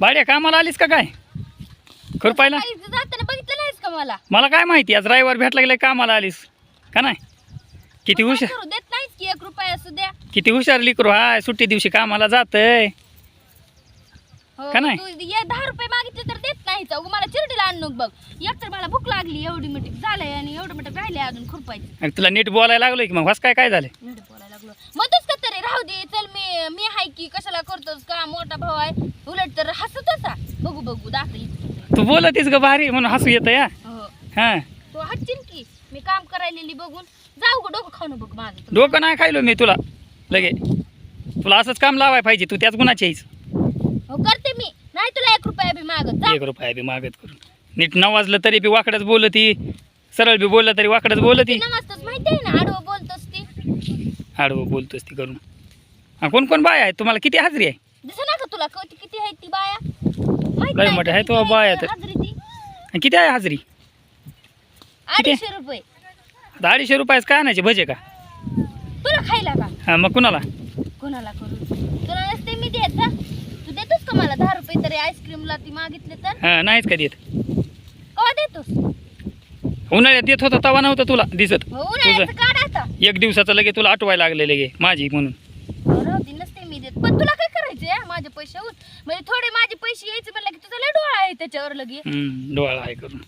बाड्या कामाला आलीस का काय? खुरपायला जाताना बघितलं नाहीस का मला? मला काय माहिती आज रविवार भेटला गेला कामाला आलीस? का नाही? किती काय हुशार करू देत नाहीस की एक रुपया असू द्या. किती हुशार लिकरू हाय सुट्टी दिवशी कामाला जातय. हो, का नाही? तू ये दहा रुपये मागितले तर देत नाहीच अगं मला चिरडीला आणू बघ. एक तर मला भूक लागली एवढी मिठी झालंय आणि एवढं मिठी राहिले अजून खुरपायची. आणि तुला नीट बोलायला लागलोय की मग? वास काय काय झालं एवढं बोलायला लागलो. मध्येच का तरी? राहू दे. का मोठा भाऊ आहे. उलट तर हसत असा बघू बघू दाखल तू बोलतीस ग भारी म्हणून हसू येतं या. हो. हा. तो हसशील की? मी काम करायलेली बघून. जाऊ गं डोकं खाऊ बघ माझं. डोकं नाही खायलो मी तुला. लगे. तुला असंच काम लावाय पाहिजे. तू त्याच गुणाची आहेस. हो करते मी. नाही तुला एक रुपया बी मागत. जा. एक रुपया बी मागत करून. नीट नवाजलं तरी बी वाकडच बोलती. सरळ बी बोललं तरी वाकडच बोलती. तिला मस्तच माहिती आहे ना? आडवं बोलतोस ती. आडवं बोलतोस ती करून. हा कोण कोण बाय आहे तुम्हाला किती हाजरी आहे? ना तुला किती किती आहे ती बाया? लय नाही मोठे का आहे तो बाया तर. आणि किती आहे हाजरी? अडीचशे रुपये. आता अडीचशे रुपयाच काय आणायचे? भजे का? तुला खायला का? हा मग कुणाला? कोणाला करू? तुला नसते मी देत जा. तू देतोस का मला दहा रुपये तरी आईस्क्रीमला ती मागितले तर? हा नाहीच का देत? कवा देतोस? उन्हाळ्यात देत होता तवा नव्हतं तुला दिसत. हो उन्हाळ्याचं काढ आता. एक दिवसाचं लगे तुला आठवायला लागले लगे माझी म्हणून. हो, राहू दे नसते. मी देत. पण तुला काय करायचंय? माझे पैसे म्हणजे थोडे माझे पैसे यायचे म्हणलं की तुझा लय डोळा आहे त्याच्यावर लगे. हम्म, डोळा आहे करून.